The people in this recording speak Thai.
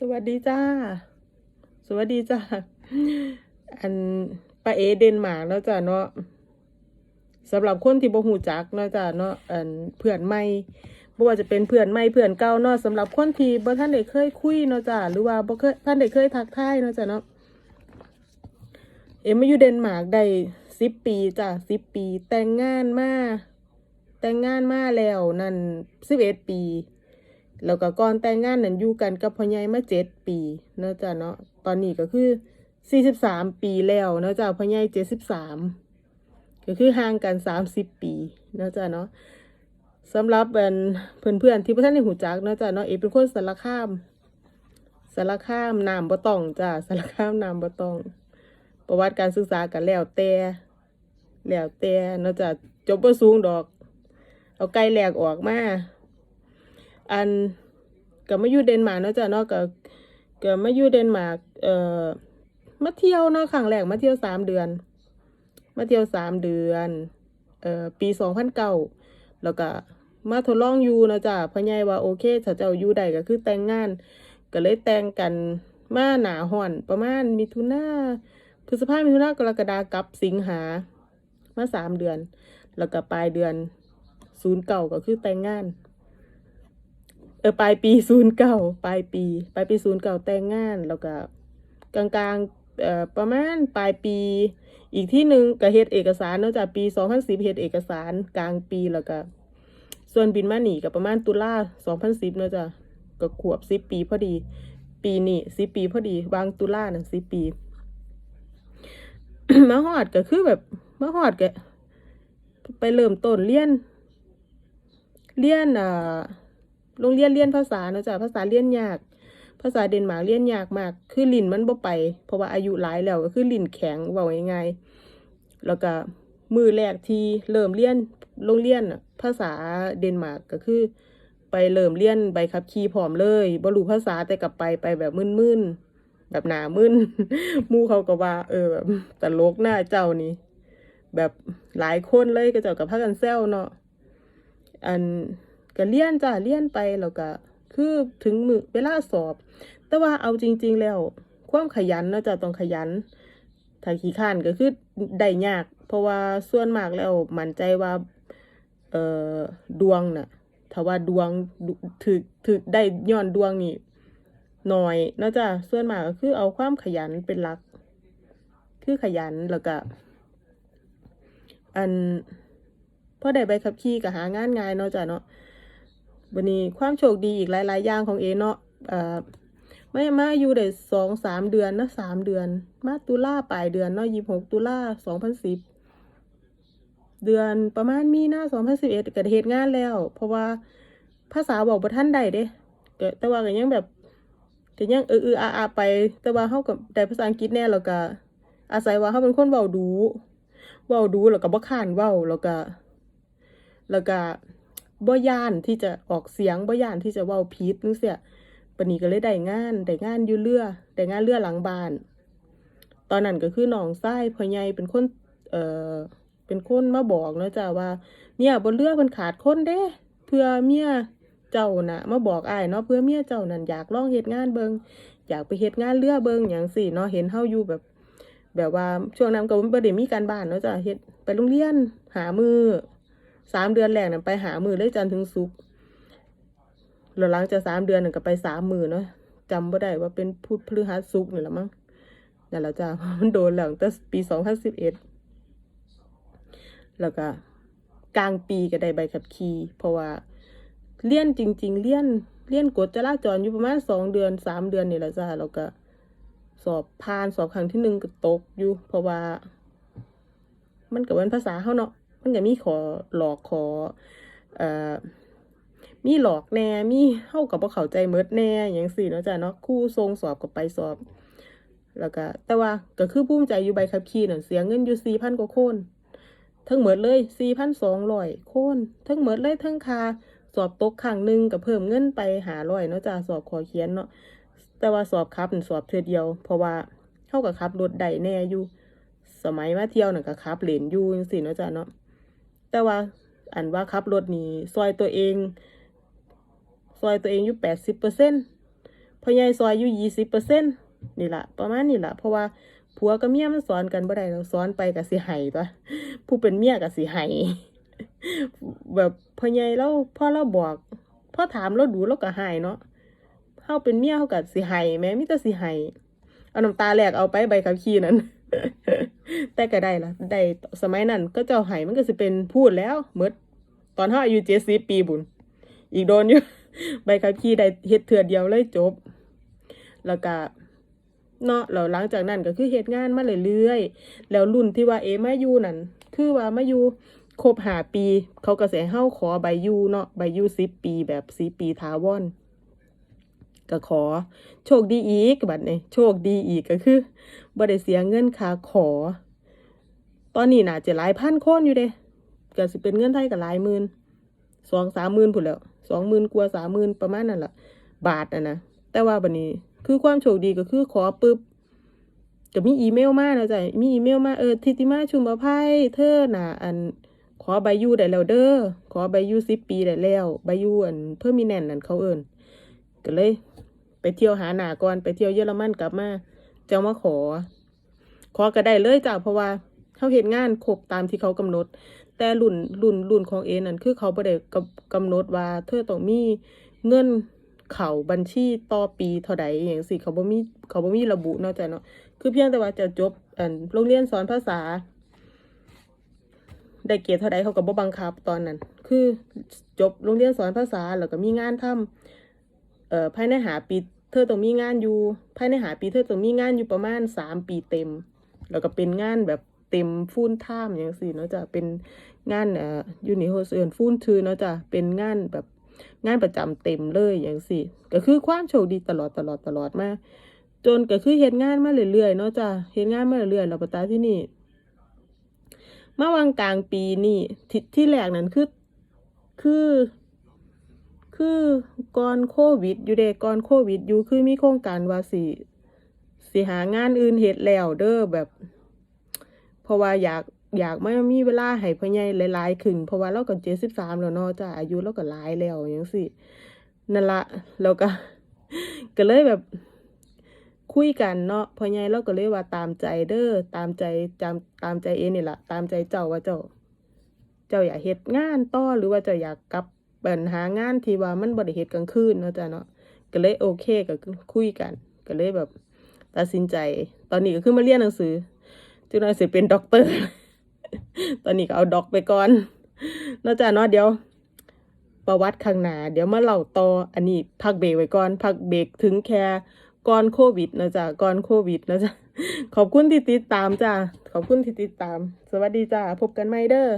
สวัสดีจ้า สวัสดีจ้า อันป้าเอเดนมาร์กเนาะจ้ะเนาะสำหรับคนที่บ่หูจักเนาะจ้ะเนาะอันเพื่อนใหม่บ่ว่าจะเป็นเพื่อนใหม่เพื่อนเก่าเนาะสำหรับคนที่บ่ท่านได้เคยคุยเนาะจ้ะหรือว่าบ่เคยท่านได้เคยทักทายเนาะจ้ะเนาะเอ็มมาอยู่เดนมาร์กได้สิบปีจ้ะสิบปี แต่งงานมาแต่งงานมาแล้วนั่นสิบเอ็ดปี แล้วก็ก่อนแต่งงานนั้นอยู่กันกับพ่อใหญ่มาเจ็ดปีเนาะจ้ะเนาะตอนนี้ก็คือสี่สิบสามปีแล้วเนาะจ้ะพ่อใหญ่เจ็ดสิบสามก็คือห่างกันสามสิบปีเนาะจ้ะเนาะสำหรับเป็นเพื่อนๆที่พวกท่านในหูจักเนาะจ้ะเนาะเอเป็นคนสารคามสารคามนามบ่ตองจ้ะสารคามนามบ่ตอง ประวัติการศึกษากันแล้วแต่แล้วแต่เนาะจ้ะจบบ่สูงดอก เอาไกลแหลกออกมา อันก็มาอยู่เดนมาร์กเนาะจ้ะเนาะก็ก็มาอยู่เดนมาร์กเอ่อมาเที่ยวเนาะครั้งแรกมาเที่ยวสามเดือน มาเที่ยวสามเดือนเอ่อปีสองพันเก้าแล้วก็มาทดลองอยู่เนาะจ้ะพ่อใหญ่ว่าโอเคถ้าเจ้าอยู่ได้ก็คือแต่งงาน ก็เลยแต่งกันมาหนาห่อนประมาณมิถุนาพฤษภามิถุนากรกฎากับสิงหามาสามเดือน แล้วก็ปลายเดือนศูนย์เก่าก็คือแต่งงาน ออปลายปีศูนย์เก้าปลายปีปลายปีศูนย์เก้าแต่งงานแล้วก็กลางกลางเอ่อประมาณปลายปีอีกที่หนึ่งก็เฮ็ดเอกสารนอกจากปีสองพันสิบเฮ็ดเอกสารกลางปีแล้วก็ส่วนบินมาหนีกับประมาณตุลาสองพันสิบเนาะจ้ะก็ขวบสิบปีพอดี ปีนี้สิบปีพอดีวางตุลาน่ะสิบปีมาฮอดก็คือแบบมาฮอดก็ไปเริ่มต้นเรียนเรียนอ่า โรงเรียนเรียนภาษาเนาะจ้ะภาษาเรียนยาก ภาษาเดนมาร์กเรียนยากมาก คือลิ้นมันบ่ไป เพราะว่าอายุหลายแล้วก็คือลิ้นแข็งว้าง่ายๆแล้วก็มือแรกที่เริ่มเรียนโรงเรียนภาษาเดนมาร์กก็คือ ไปเริ่มเรียนใบขับขี่พร้อมเลยบ่รู้ภาษาแต่กลับไปไปแบบมึนๆแบบหนามึนมู่เขาก็ว่า เออแบบตลกหน้าเจ้านี่แบบหลายคนเลยก็เจ้ากับพากันแซวเนาะอัน ก็เลี่ยนจ้ะเลี่ยนไปแล้วก็คือถึงมือเวลาสอบ แต่ว่าเอาจริง ๆ แล้วความขยันเนาะจ้ะต้องขยันถ้าขี้ข้านก็คือได้ยาก เพราะว่าส่วนมากแล้วมั่นใจว่าเอ่อดวงน่ะถ้าว่าดวงถึกถึกได้ย้อนดวงนี่น้อยเนาะจ้ะส่วนมากก็คือเอาความขยันเป็นหลัก คือขยันแล้วก็อันพอได้ใบขับขี่ก็หางานง่ายเนาะจ้ะเนาะ วันนี้ความโชคดีอีกหลาย ๆ อย่างของเอเนาะเอ่อไม่มาอยู่ได้สองสามเดือนนะสามเดือน มาตุลาปลายเดือนเนาะยี่หกตุลาสองพันสิบเดือนประมาณมีนาสองพันสิบเอ็ดก็ได้เหตุงานแล้ว เพราะว่าภาษาบอกบ่ท่านใดเด้แต่ว่าก็ยังแบบก็ยังเออเอออาอาไป แต่ว่าเขากับได้ภาษาอังกฤษแน่แล้วก็อาศัยว่าเขาเป็นคนเว้าดูเว้าดูแล้วก็บ่ข้านเว้าแล้วก็แล้วก็ บ่ย่านที่จะออกเสียงบ่ย่านที่จะเว้าผิดจังซี่ปนีก็เลยได้งานได้งานอยู่เรือได้งานเรือหลังบ้าน ตอนนั้นก็คือน้องชายพ่อใหญ่เป็นคนเอ่อเป็นคนมาบอกเนาะจ้ะว่า เนี่ยบนเรือเพิ่นขาดคนเด้ เพื่อเมียเจ้าน่ะมาบอกอ้ายเนาะเพื่อเมียเจ้านั่นอยากลองเฮ็ดงานเบิงอยากไปเฮ็ดงานเรือเบิงหยังสิเนาะเห็นเฮาอยู่แบบ แบบว่าช่วงนั้นก็บ่ได้มีการบ้านเนาะจ้ะเฮ็ดไปโรงเรียนหามือ สามเดือนแรกน่ะไปหามือเลยจันถึงศุกร์แล้วหลังจากสามเดือนน่ะก็ไปสามมือเนาะจำบ่ได้ว่าเป็นพุธพฤหัสศุกร์นี่แหละมั้งนั่นแหละจ้ามันโดนแล้วตั้งแต่ปีสองพันสิบเอ็ดแล้วก็กลางปีก็ได้ใบขับขี่เพราะว่าเลี่ยนจริง ๆ เลี่ยนเลี่ยนกฎจราจรอยู่ประมาณสองเดือนสามเดือนนี่แหละจ้าแล้วก็สอบผ่านสอบครั้งที่หนึ่งก็ตกอยู่ เพราะว่า มันกับวันภาษาเขาเนาะ มันก็มีขอหลอกขอเอ่อมีหลอกแน่มีเฮากับบ่เขาใจเมิดแน่อย่างสี่เนาะจ้ะเนาะคู่ทรงสอบก็ไปสอบ แล้วก็แต่ว่าก็คือภูมิใจอยู่ใบขับขี่นั่นเสียเงินอยู่สี่พันกว่าโคนทั้งหมดเลยสี่พันสองร้อยโคนทั้งหมดเลยทั้งคาสอบตกครั้งหนึ่งก็เพิ่มเงินไปหาร้อยเนาะจ้ะสอบขอเขียนเนาะแต่ว่าสอบครับสอบเทือเดียว เพราะว่าเฮากับขับรถได้แน่อยู่ สมัยมาเที่ยวน่ะก็ขับเลนอยู่จังซี่เนาะจ้ะเนาะ แต่ว่าอันว่าขับรถนี่ซอยตัวเอง ซอยตัวเองอยู่แปดสิบเปอร์เซ็นพ่อใหญ่ซอยอยู่ยี่สิบเปอร์เซ็นนี่แหละประมาณนี่ละเพราะว่าผัวกับเมียมันสอนกันบ่ได้เราสอนไปกับสิไห้ตัวผู้เป็นเมียกับสิไห้แบบพ่อใหญ่เราพ่อเราบอกพ่อถามเราดูเราก็ไห้เนาะเฮาเป็นเมียเฮาก็สิไห้แม้มีแต่สิไห้เอาน้ำตาแหลกเอาไปใบขับขี่นั้น แต่ก็ได้ละได้สมัยนั้นก็เจ้าไห้มันก็สิเป็นพูดแล้วเมื่อตอนเฮาอายุเจ็ดสิบปีบุญอีกโดนอยู่ใบขับขี่ได้เฮ็ดเถื่อเดียวเลยจบ แล้วก็เนาะแล้วหลังจากนั้นก็คือเฮ็ดงานมาเรื่อยๆ แล้วรุ่นที่ว่าเอมาอยู่นั่น คือว่ามาอยู่ครบหาปี เขาก็สิให้เฮาขอใบอยู่เนาะใบอยู่สิบปีแบบสิปีถาวร ก็ขอ โชคดีอีกบัดนี้โชคดีอีกก็คือบ่ได้เสียเงินค่าขอ ตอนนี้น่าจะหลายพันคนอยู่เด้ก็สิเป็นเงินไทยก็หลายหมื่นสองสามหมื่นพุ่นแล้วสองหมื่นกว่าสามหมื่นประมาณนั่นแหละบาทนะนะแต่ว่าบัดนี้คือความโชคดีก็คือขอปุ๊บก็มีอีเมลมาแล้วจ้ะมีอีเมลมาเออทิติมาชุมอภัยเธอน่ะอันขอใบยูได้แล้วเด้อ ขอใบยูสิบปีได้แล้ว ใบยูอันเพิ่มมีแน่นนั่นเขาเอิญก็เลย ไปเที่ยวหาหนาก่อนไปเที่ยวเยอรมันกลับมาเจ้ามาขอ ขอก็ได้เลยจ้ะเพราะว่าเขาเห็นงานครบตามที่เขากำหนด แต่รุ่นรุ่นรุ่นของเอนั่นคือเขาบ่ได้กำกำหนดว่าเธอต้องมีเงินเข่าบัญชีต่อปีเท่าใดอย่างสิเขาบ่มีเขาบ่มีระบุเนาะจ้ะเนาะคือเพียงแต่ว่าจะจบอันโรงเรียนสอนภาษา ได้เกียรดเท่าใดเขาก็บ่บังคับตอนนั้น คือจบโรงเรียนสอนภาษาแล้วก็มีงานทำเอ่อภายในหาปี เธอต้องมีงานอยู่ภายในหาปีเธอต้องมีงานอยู่ประมาณสามปีเต็ม แล้วก็เป็นงานแบบเต็มฟูลไทม์อย่างสี่เนาะจะเป็นงานเอ่อยูนิโฮสเอินฟูลทือเนาะจะเป็นงานแบบงานประจำเต็มเลยอย่างสี่ ก็คือความโชคดีตลอดตลอดตลอดมาจนก็คือเฮ็ดงานมาเรื่อยๆเนาะจ้ะเฮ็ดงานมาเรื่อยๆแล้วปตาที่นี่เมื่อวางกลางปีนี่ที่ที่แรกนั้นคือคือ คือก่อนโควิด อยู่เด้ก่อนโควิด อยู่คือมีโครงการว่าสิสิหางานอื่นเฮ็ดแล้วเด้อแบบ เพราะว่าอยากอยากไม่มีเวลาให้พ่อใหญ่หลายๆขึ้น เพราะว่าเราก็เจ็ดสิบสามแล้วเนาะจ้ะอายุเราก็หลายแล้วอย่างสินั่นละแล้วก็ ก็เลยแบบคุยกันเนาะพ่อใหญ่เราก็เลยว่าตามใจเด้อตามใจจำตามใจเองนี่แหละตามใจเจ้าว่าเจ้า เจ้าอยากเฮ็ดงานต่อหรือว่าเจ้าอยากกลับ ปัญหางานที่ว่ามันบ่ได้เฮ็ดกลางคืนเนาะจ้ะเนาะก็เลยโอเคก็คุยกัน ก็เลยแบบตัดสินใจ ตอนนี้ก็คือมาเรียนหนังสือจึงน่าสิเป็นด็อกเตอร์ ตอนนี้ก็เอาด็อกไปก่อนเนาะจ้ะเนาะเดี๋ยว ประวัติข้างหน้าเดี๋ยวมาเล่าต่ออันนี้พักเบรกไว้ก่อนพักเบรกถึงแค่ก่อนโควิดนะจ๊ะก่อนโควิดนะจ๊ะขอบคุณที่ติดตามจ้ะขอบคุณที่ติดตาม สวัสดีจ้ะพบกันใหม่เด้อ